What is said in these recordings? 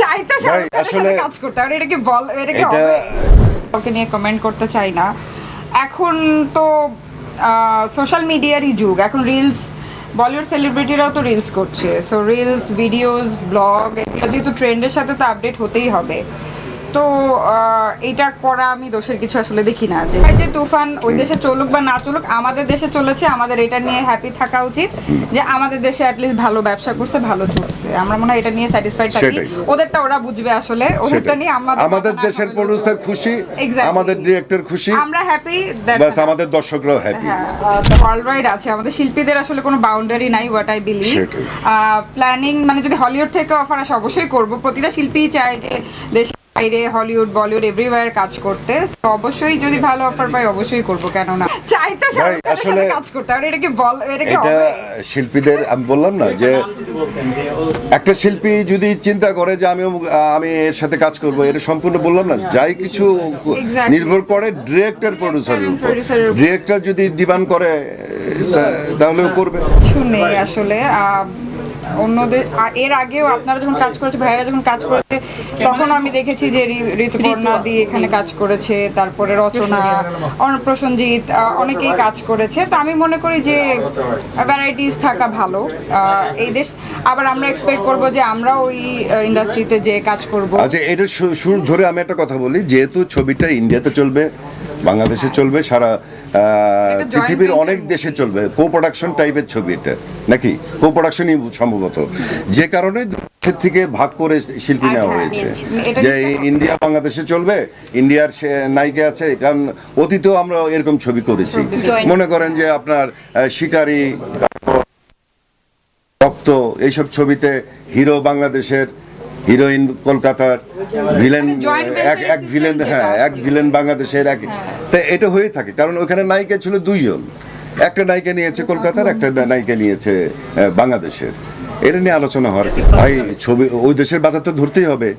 চাই তো সাথে কাজ করতে আর এটা কি বল এটা কি হবে নিয়ে কমেন্ট করতে চাই না। এখন তো সোশ্যাল মিডিয়ারই যুগ। এখন রিলস বলিউড সেলিব্রিটিরাও তো রিলস করছে। সো রিলস ভিডিওস ব্লগ এগুলো যেহেতু ট্রেন্ডের সাথে তো আপডেট হতেই হবে। তো এটা করা আমি দোষের কিছু আসলে দেখি না যে যে তুফান ওই দেশে চলুক বা না চলুক আমাদের দেশে চলেছে আমাদের এটা নিয়ে হ্যাপি থাকা উচিত যে আমাদের দেশে অ্যাটলিস্ট ভালো ব্যবসা করছে ভালো চলছে। আমরা মনে হয় এটা নিয়ে স্যাটিসফাইড থাকি। ওদেরটা ওরা বুঝবে আসলে ওদেরটা নিয়ে আমাদের আমাদের দেশের প্রডিউসার খুশি আমাদের ডিরেক্টর খুশি। আমরা হ্যাপি ব্যাস আমাদের দর্শকরাও হ্যাপি হ্যাঁ ওয়াইড আছে। আমাদের শিল্পীদের আসলে কোনো বাউন্ডারি নাই হোয়াট আই বিলিভ। প্ল্যানিং মানে যদি হলিউড থেকে অফার আসে অবশ্যই করব। প্রতিটা শিল্পীই চায় যে দেশের বাইরে হলিউড বলিউড এভরিওয়্যার কাজ করতে। অবশ্যই যদি ভালো অফার পাই অবশ্যই করব কেন না চাই তো আসলে- কাজ করতে। আর এটা কি বল এটা কি এটা শিল্পীদের আমি বললাম না যে একটা শিল্পী যদি চিন্তা করে যে আমি আমি এর সাথে কাজ করব এটা সম্পূর্ণ বললাম না। যাই কিছু নির্ভর করে ডিরেক্টর প্রডিউসারের উপর। ডিরেক্টর যদি ডিমান্ড করে তাহলেও করবে। কিছু নেই আসলে। অন্যদের এর আগেও আপনারা যখন কাজ করেছে ভাইয়েরা যখন কাজ করেছে তখন আমি দেখেছি যে ঋতুপর্ণা দিয়ে এখানে কাজ করেছে তারপরে রচনা আহ, অনেকেই কাজ করেছে। তো আমি মনে করি যে ভ্যারাইটিস থাকা ভালো এই দেশ। আবার আমরা এক্সপেক্ট করব যে আমরা ওই ইন্ডাস্ট্রিতে যে কাজ করব। আচ্ছা এটা শুরু ধরে আমি একটা কথা বলি যেহেতু ছবিটা ইন্ডিয়াতে চলবে বাংলাদেশে চলবে সারা আহ, পৃথিবীর অনেক দেশে চলবে কো প্রোডাকশন টাইপের ছবি এটা নাকি? কো প্রোডাকশনই সম্ভবত। যে কারণে থেকে ভাগ করে শিল্পী নেওয়া হ্যাঁ, হয়েছে। যে ইন্ডিয়া বাংলাদেশে চলবে ইন্ডিয়ার সে নায়িকা আছে কারণ অতীতেও আমরা এরকম ছবি করেছি। মনে করেন যে আপনার শিকারী রক্ত এইসব ছবিতে হিরো বাংলাদেশের হিরোইন কলকাতার ভিলেন মানে এক এক ভিলেন হ্যাঁ এক ভিলেন বাংলাদেশের এক তা এটা হয়ে থাকে কারণ ওখানে নায়িকা ছিল দুইজন। একটা নায়িকা নিয়েছে কলকাতার একটা নায়িকা নিয়েছে বাংলাদেশের। এটা নিয়ে আলোচনা হওয়ার ভাই ছবি ওই দেশের বাজার তো ধরতেই হবে।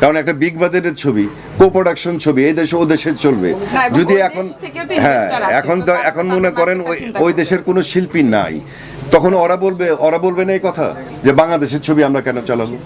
কারণ একটা বিগ বাজেটের ছবি কো প্রোডাকশন ছবি এই দেশে ও দেশের চলবে। যদি এখন হ্যাঁ এখন তো তো এখন মনে করেন ওই ওই দেশের কোনো শিল্পী নাই। তখন ওরা বলবে ওরা বলবে না এই কথা যে বাংলাদেশের ছবি আমরা কেন চালাবো?